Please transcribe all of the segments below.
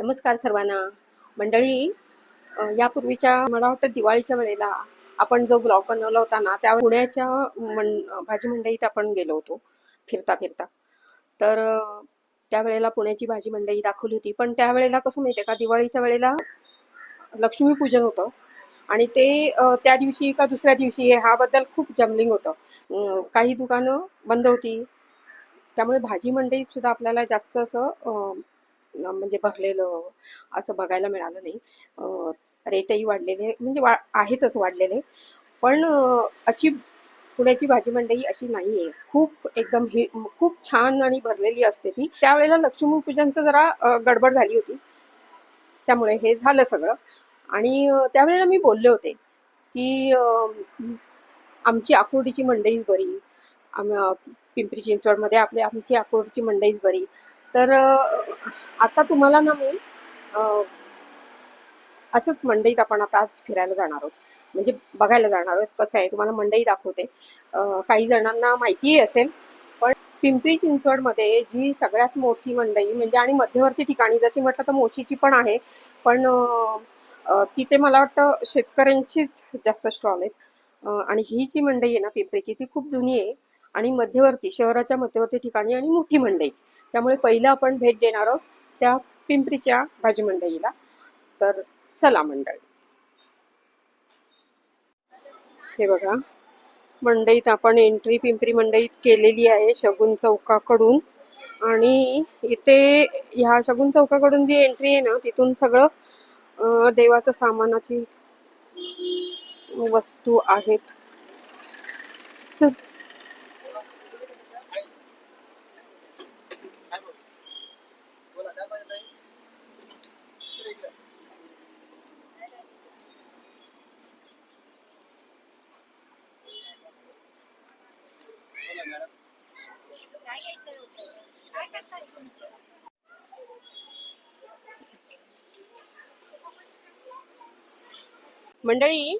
नमस्कार सर्वांना. मंडळी यापूर्वीच्या मला वाटतं दिवाळीच्या वेळेला आपण जो ब्लॉग बनवला होता ना त्या पुण्याच्या मं भाजी मंडईत आपण गेलो होतो फिरता फिरता. तर त्यावेळेला पुण्याची भाजी मंडई दाखवली होती. पण त्यावेळेला कसं माहिती आहे का दिवाळीच्या वेळेला लक्ष्मीपूजन होतं. आणि ते त्या दिवशी का दुसऱ्या दिवशी ह्याबद्दल खूप जमलिंग होतं. काही दुकानं बंद होती. त्यामुळे भाजी मंडईत सुद्धा आपल्याला जास्त असं म्हणजे भरलेलं असं बघायला मिळालं नाही. रेटही वाढलेले म्हणजे वा आहेतच वाढलेले. पण अशी पुण्याची भाजी मंडई अशी नाही आहे खूप एकदम हे खूप छान आणि भरलेली असते ती. त्यावेळेला लक्ष्मीपूजनचं जरा गडबड झाली होती. त्यामुळे हे झालं सगळं. आणि त्यावेळेला मी बोलले होते की आमची आकुर्डीची मंडईच बरी. आम पिंपरी चिंचवडमध्ये आपली आमची आकुर्डीची मंडईच बरी. तर आता तुम्हाला ना मी असंच मंडईत आपण आता आज फिरायला जाणार आहोत. म्हणजे बघायला जाणार आहोत कसं आहे. तुम्हाला मंडई दाखवते. काही जणांना माहितीही असेल पण पिंपरी चिंचवडमध्ये जी सगळ्यात मोठी मंडई म्हणजे आणि मध्यवर्ती ठिकाणी जशी म्हटलं तर मोशीची पण आहे पण तिथे मला वाटतं शेतकऱ्यांचीच जास्त स्टॉल आहेत. आणि ही जी मंडई आहे ना पिंपरीची ती खूप जुनी आहे आणि मध्यवर्ती शहराच्या मध्यवर्ती ठिकाणी आणि मोठी मंडई. त्यामुळे पहिलं आपण भेट देणार आहोत त्या पिंपरीच्या भाजी मंडईला. तर चला मंडळी. हे बघा मंडईत आपण एंट्री पिंपरी मंडईत केलेली आहे शगुन चौकाकडून. आणि इथे ह्या शगुन चौकाकडून जी एंट्री आहे ना तिथून सगळं देवाचं सामानाची वस्तू आहेत. मंडळी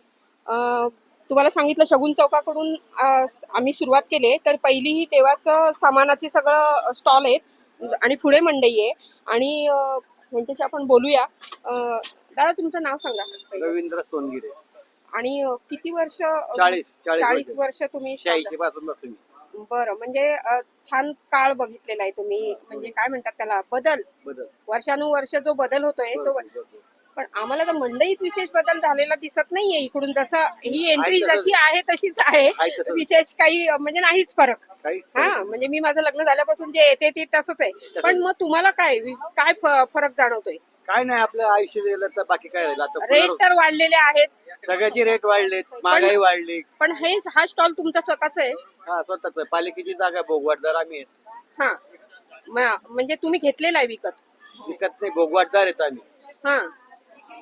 तुम्हाला सांगितलं शगुन चौकाकडून आम्ही सुरुवात केली तर पहिली ही देवाचं सामानाची सगळं स्टॉल आहेत आणि पुढे मंडई आहे. आणि यांच्याशी आपण बोलूया. दादा तुमचं नाव सांगा. रवींद्र सोनगिरे. आणि किती वर्ष चाळीस वर्ष. तुम्ही बरं म्हणजे छान काळ बघितलेला आहे तुम्ही. म्हणजे काय म्हणतात त्याला? बदल. बदल. वर्षानुवर्ष जो बदल होतोय तो. पण आम्हाला तर मंडईत विशेष बदल झालेला दिसत नाहीये इकडून. जसं ही एंट्री आहे. जशी आहे तशीच आहे. आहे. विशेष काही म्हणजे नाहीच फरक. हा. म्हणजे मी माझं लग्न झाल्यापासून जे येते ते तसंच आहे. पण मग तुम्हाला काय विश- काय फ- फरक जाणवतोय? काय नाही आपलं आयुष्य गेलं तर बाकी काय राहिलं? आता रेट तर वाढलेले आहेत. सगळ्याचे रेट वाढलेत महागाई वाढली. पण हे हा स्टॉल तुमचा स्वतःच आहे? हा स्वतःच पालिकेची जागा भोगवाटदार आम्ही आहेत. हा. म- म्हणजे तुम्ही घेतलेला आहे विकत? विकत नाही भोगवाटदार आहेत आम्ही. हा.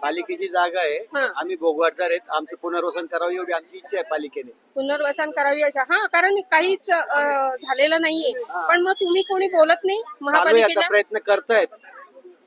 पालिकेची जागा आहे. हा. आम्ही भोगवाटदार आहेत. आमचं पुनर्वसन करावं एवढी आमची इच्छा आहे पालिकेने. पुनर्वसन करावी अशा हा कारण काहीच अं, झालेलं नाहीये. पण मग तुम्ही कोणी बोलत नाही चालू आहे महापालिकेला? आता प्रयत्न करतायत.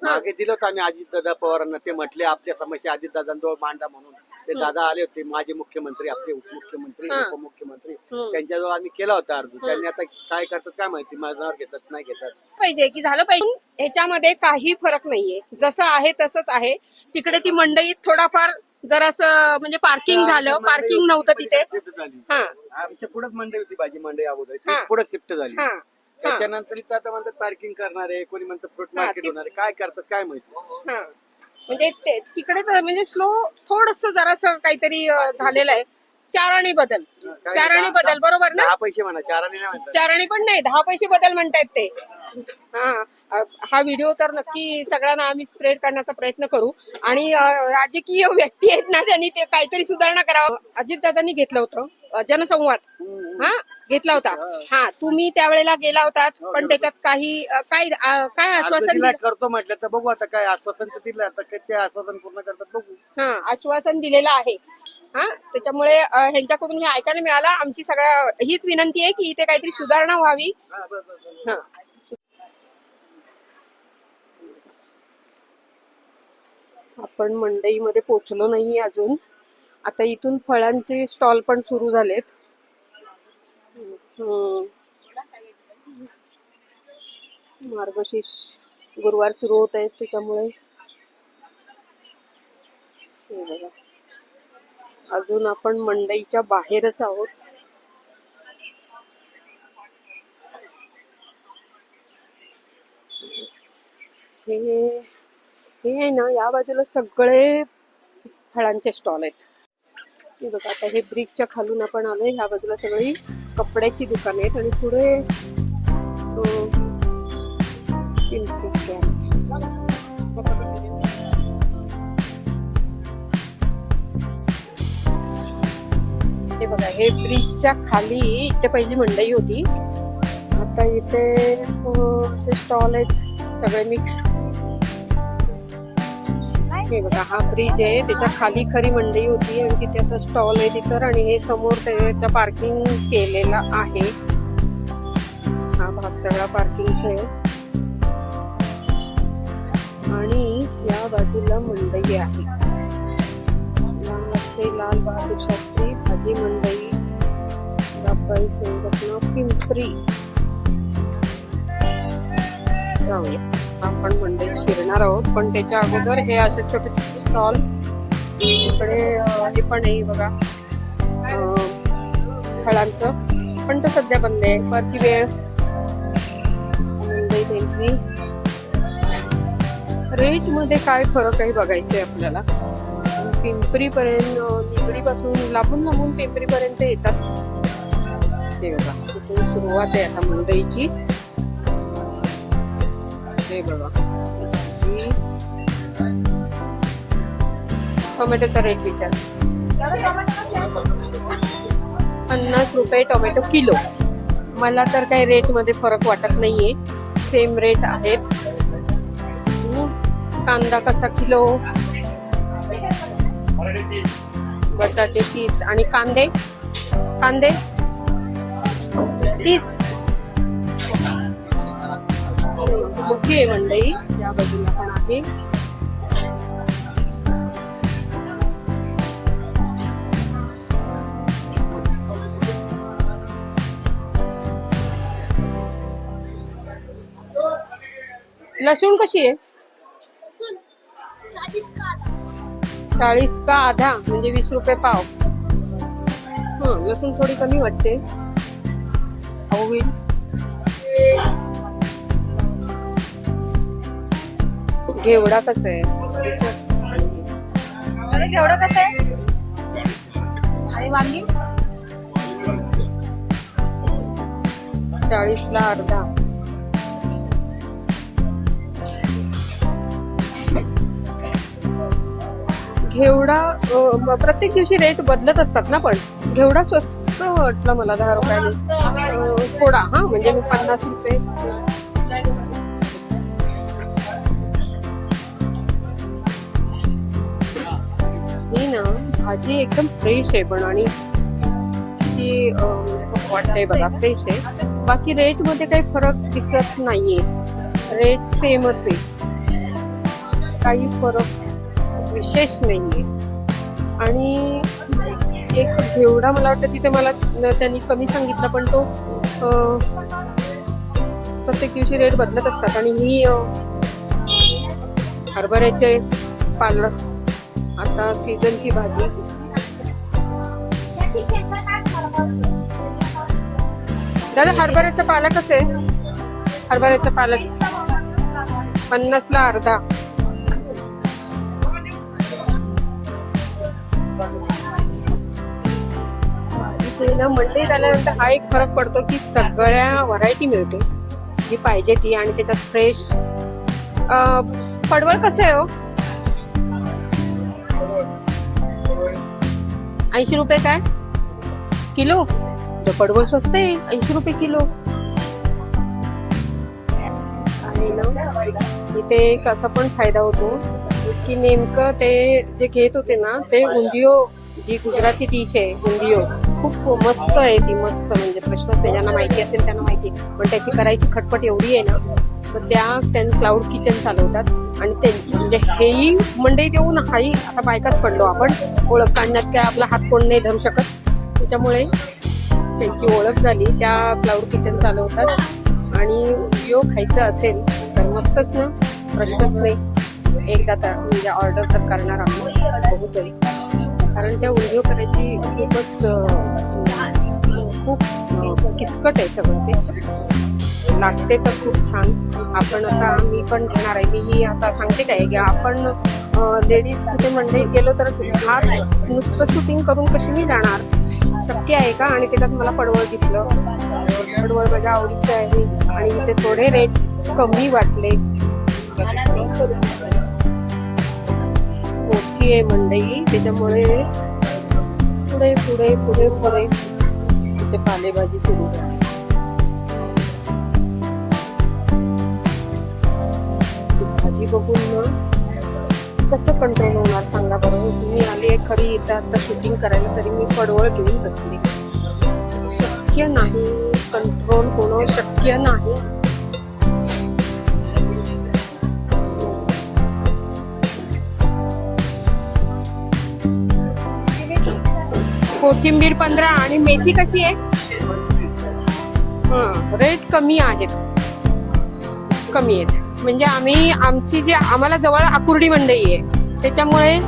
मागे दिलं होतं आम्ही अजित दादा पवारांना. ते म्हटले आपल्या समस्या अजित दादांजवळ मांडा म्हणून. ते दादा आले होते माझे मुख्यमंत्री आपले उपमुख्यमंत्री हा. उपमुख्यमंत्री. हम्म. त्यांच्याजवळ आम्ही केला होता अर्ज. त्यांनी आता काय करतात काय माहिती माझ्यावर घेतात नाही घेतात. पाहिजे की झालं पाहिजे. ह्याच्यामध्ये काही फरक नाहीये. जसं आहे तसंच आहे. तिकडे ती मंडईत थोडाफार जरासं म्हणजे पार्किंग झालं. पार्किंग नव्हतं तिथे. शिफ्ट झाली. हा. आमच्या पुढेच मंडई होती भाजी मंडई अगोदर. हा. पुढे शिफ्ट झाली. हा हा. त्याच्यानंतर इथं आता म्हणतात पार्किंग करणार आहे कोणी म्हणतं फ्रूट हा, मार्केट ती- होणार आहे. काय करतात काय माहिती? हा. म्हणजे ते तिकडे तर म्हणजे स्लो थोडस जरासं काहीतरी अं, झालेलं आहे. चाराणी बदल. काय चाराणी दहा- बदल बरोबर ना? दहा पैसे म्हणा चाराने नाही म्हणतात. चाराणी पण नाही दहा पैसे बदल म्हणतायत ते. हा. अ, हा व्हिडिओ तर नक्की सगळ्यांना आम्ही स्प्रेड करण्याचा प्रयत्न करू. आणि अ, राजकीय व्यक्ती आहेत ना त्यांनी ते काहीतरी सुधारणा करावं. अजितदादांनी घेतलं होतं. जनसंवाद हा घेतला होता. हा तुम्ही त्यावेळेला गेला होतात पण त्याच्यात काही अ, काय काय आश्वासन दिलं? करतो म्हटलं तर बघू आता काय आश्वासन तर दिलं आता काय ते आश्वासन पूर्ण करतात बघू. हा आश्वासन दिलेलं आहे. हा त्याच्यामुळे अ, ह्यांच्याकडून हे ऐकायला मिळालं. आमची सगळ्या हीच विनंती आहे की इथे काहीतरी सुधारणा व्हावी. हा. हा. आपण मंडईमध्ये पोचलो नाही अजून. आता इथून फळांचे स्टॉल पण सुरू झालेत. हम्म. मार्गशीर्ष गुरुवार सुरू होत आहेत त्याच्यामुळे. बघा. अजून आपण मंडईच्या बाहेरच आहोत. हे हे ना या बाजूला सगळे फळांचे स्टॉल आहेत. हे बघा आता हे ब्रिजच्या खालून आपण आलोय ह्या बाजूला सगळी कपड्याची दुकान आहेत आणि पुढे हे बघा हे ब्रिजच्या खाली इथे पहिली मंडई होती. आता इथे असे स्टॉल आहेत सगळे मिक्स. हे बघा हा ब्रिज आहे. त्याच्याखाली खरी मंडई होती आणि तिथे आता स्टॉल आहे तिथं आणि हे समोर त्याच्या पार्किंग केलेला आहे. हा भाग सगळा पार्किंगचा आहे. आणि या बाजूला मंडई आहे. लाल लाल बहादूर शास्त्री भाजी मंडई व्यापारी संघटना पिंपरी. जाऊया आपण म्हणजे शिरणार आहोत पण त्याच्या अगोदर हे असे छोटे छोटे स्टॉल. इकडे हे पण आहे बघा. फळांचं. पण तो सध्या बंद आहे. परची वेळ. मुंबई एंट्री रेटमध्ये काय फरक आहे बघायचंय आपल्याला. पिंपरी पर्यंत निगडी पासून लांबून लांबून पिंपरी पर्यंत येतात. ते बघा तिथून सुरुवात आहे आता मुंबईची हे बघा टोमॅटोचा रेट विचार. पन्नास रुपये टोमॅटो किलो. मला तर काही रेटमध्ये फरक वाटत नाहीये. सेम रेट आहेत. कांदा कसा किलो? बटाटे तीस. आणि कांदे? कांदे? तीस. मोठी आहे मंडई या बाजूला पण आहे. लसूण कशी आहे? चाळीस का आधा म्हणजे वीस रुपये पाव. हा लसूण थोडी कमी वाटते. अहो होईल घेवडा कसं आहे. अरे कसं आहे? आणि वांगी? चाळीस ला अर्धा. घेवडा प्रत्येक दिवशी रेट बदलत असतात ना पण? घेवडा स्वस्त वाटला मला दहा रुपयाने. थोडा हा म्हणजे मी पन्नास रुपये ना भाजी एकदम फ्रेश आहे पण आणि ती वाटतंय बघा फ्रेश आहे. बाकी रेटमध्ये काही फरक दिसत नाहीये. रेट सेमच आहे. काही फरक विशेष नाहीये. आणि एक घेवडा मला वाटतं तिथे मला त्यांनी कमी सांगितला पण तो प्रत्येक दिवशी रेट बदलत असतात. आणि ही हरभऱ्याचे पालक आता सीझनची भाजी. दादा हरभऱ्याचं पालक कसं आहे? हरभऱ्याचं पालक. पन्नासला अर्धा. भाजीचे ना मंडईत आल्यानंतर हा एक फरक पडतो की सगळ्या व्हरायटी मिळते. जी पाहिजे ती आणि त्याच्यात फ्रेश पडवळ कसं आहे हो? ऐंशी रुपये काय? किलो? तर पडवळ स्वस्त आहे ऐंशी रुपये किलो. आणि ना इथे एक असा पण फायदा होतो की नेमकं ते जे घेत होते ना ते उंदियो जी गुजराती डिश आहे उंदियो खूप मस्त आहे ती मस्त. म्हणजे प्रश्न नाही ज्यांना माहिती असेल त्यांना माहिती पण त्याची करायची खटपट एवढी आहे ना तर त्या त्यांनी क्लाउड किचन चालवतात. आणि त्यांची म्हणजे हेही मंडई देऊन हाही आता बायकाच पडलो आपण. ओळख काढण्यात काय आपला हात कोण नाही धरू शकत. त्याच्यामुळे त्यांची ओळख झाली. त्या क्लाउड किचन चालवतात. आणि व्हिडिओ खायचं असेल तर मस्तच ना? प्रश्नच नाही. एकदा तर म्हणजे ऑर्डर तर करणार आहोत बघू तरी कारण त्या उद्योग करायची खूपच खूप किचकट आहे सगळं ते. लागते तर खूप छान. आपण आता मी पण घेणार आहे. मी आता सांगते काय की आपण लेडीज कुठे म्हणजे गेलो तर हा नुसतं शूटिंग करून कशी मी जाणार? शक्य आहे का? आणि त्याच्यात मला पडवळ दिसलं. पडवळ माझ्या आवडीचं आहे. आणि इथे थोडे रेट कमी वाटले. ओके आहे मंडई. त्याच्यामुळे पुढे पुढे पुढे पुढे. इथे पालेभाजी सुरू. कसं कंट्रोल होणार सांगा बरं? तुम्ही आले खरी इथं आता शूटिंग करायला तरी मी पडवळ घेऊन बसले. शक्य नाही. कंट्रोल होणं शक्य नाही. कोथिंबीर पंधरा आणि मेथी कशी आहे? हा रेट कमी आहेत. कमी आहेत. म्हणजे आम्ही आमची जी आम्हाला जवळ आकुर्डी मंडई आहे त्याच्यामुळे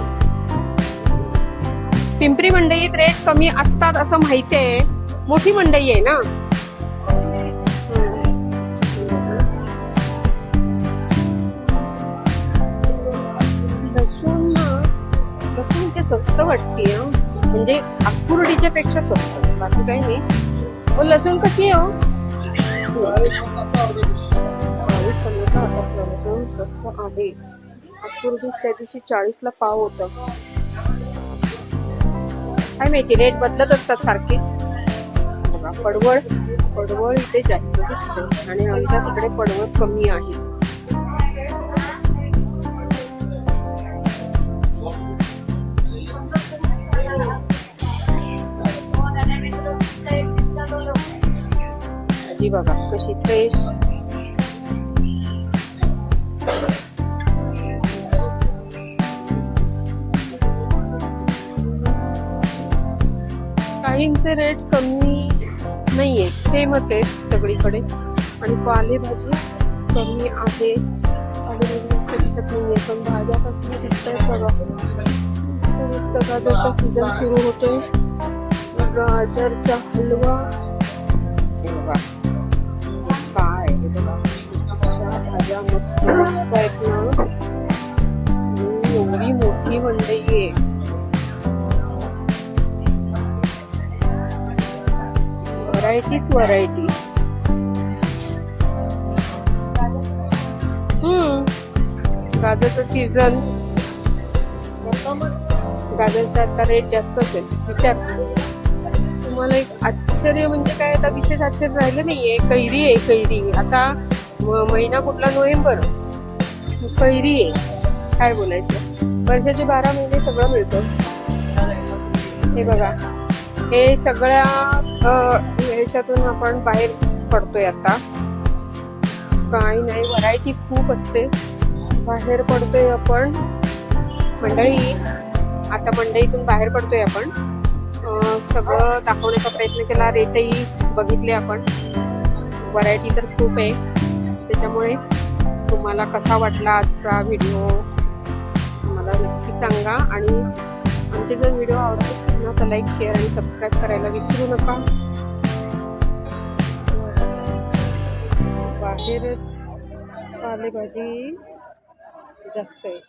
पिंपरी मंडईत रेट कमी असतात असं माहिती आहे. मोठी मंडई आहे ना? लसूण लसूण ते स्वस्त वाटते म्हणजे आकुर्डीच्या पेक्षा स्वस्त बाकी काही नाही. हो लसूण कशी आहे हो आता स्वस्त आहे. अपूर्वी त्या दिवशी चाळीसला पाव होतं. काय माहिती रेट बदलत असतात सारखे. बघा पडवळ पडवळ इथे जास्त दिसते आणि आमच्या तिकडे पडवळ कमी आहे. भाजी बघा कशी फ्रेश रेट कमी नाही आहेत सेमच आहेत सगळीकडे. आणि पालेभाजी कमी आहे. पालेभाजी मस्त नाही आहे पण भाज्यापासून दिसत आहेत बघा मस्त गाजरचा सीझन सुरू होतोय गाजरचा हलवा. काय भाज्या मस्त मस्त आहेत ना. एवढी मोठी मंडई आहे. व्हरायटीच व्हरायटी. हम्म. गाजरचं सीझन गाजरचा आता रेट जास्त असेल. विचार. तुम्हाला एक आश्चर्य म्हणजे काय आता विशेष आश्चर्य राहिलं नाहीये. कैरी आहे कैरी. आता महिना कुठला? नोव्हेंबर. कैरी आहे. काय बोलायचं? वर्षाचे बारा महिने सगळं मिळतं. हे बघा. हे सगळ्या अ, आपण बाहेर पडतोय आता. काही नाही व्हरायटी खूप असते. बाहेर पडतोय आपण. मंडळी आता मंडईतून बाहेर पडतोय आपण. सगळं दाखवण्याचा प्रयत्न केला रेटही बघितले आपण. व्हरायटी तर खूप आहे. त्याच्यामुळे तुम्हाला कसा वाटला आजचा व्हिडिओ मला नक्की सांगा. आणि आमचे जर व्हिडिओ आवडत असतील ना तर लाईक शेअर आणि सबस्क्राईब करायला विसरू नका. बाहेरच पालेभाजी जास्त आहे.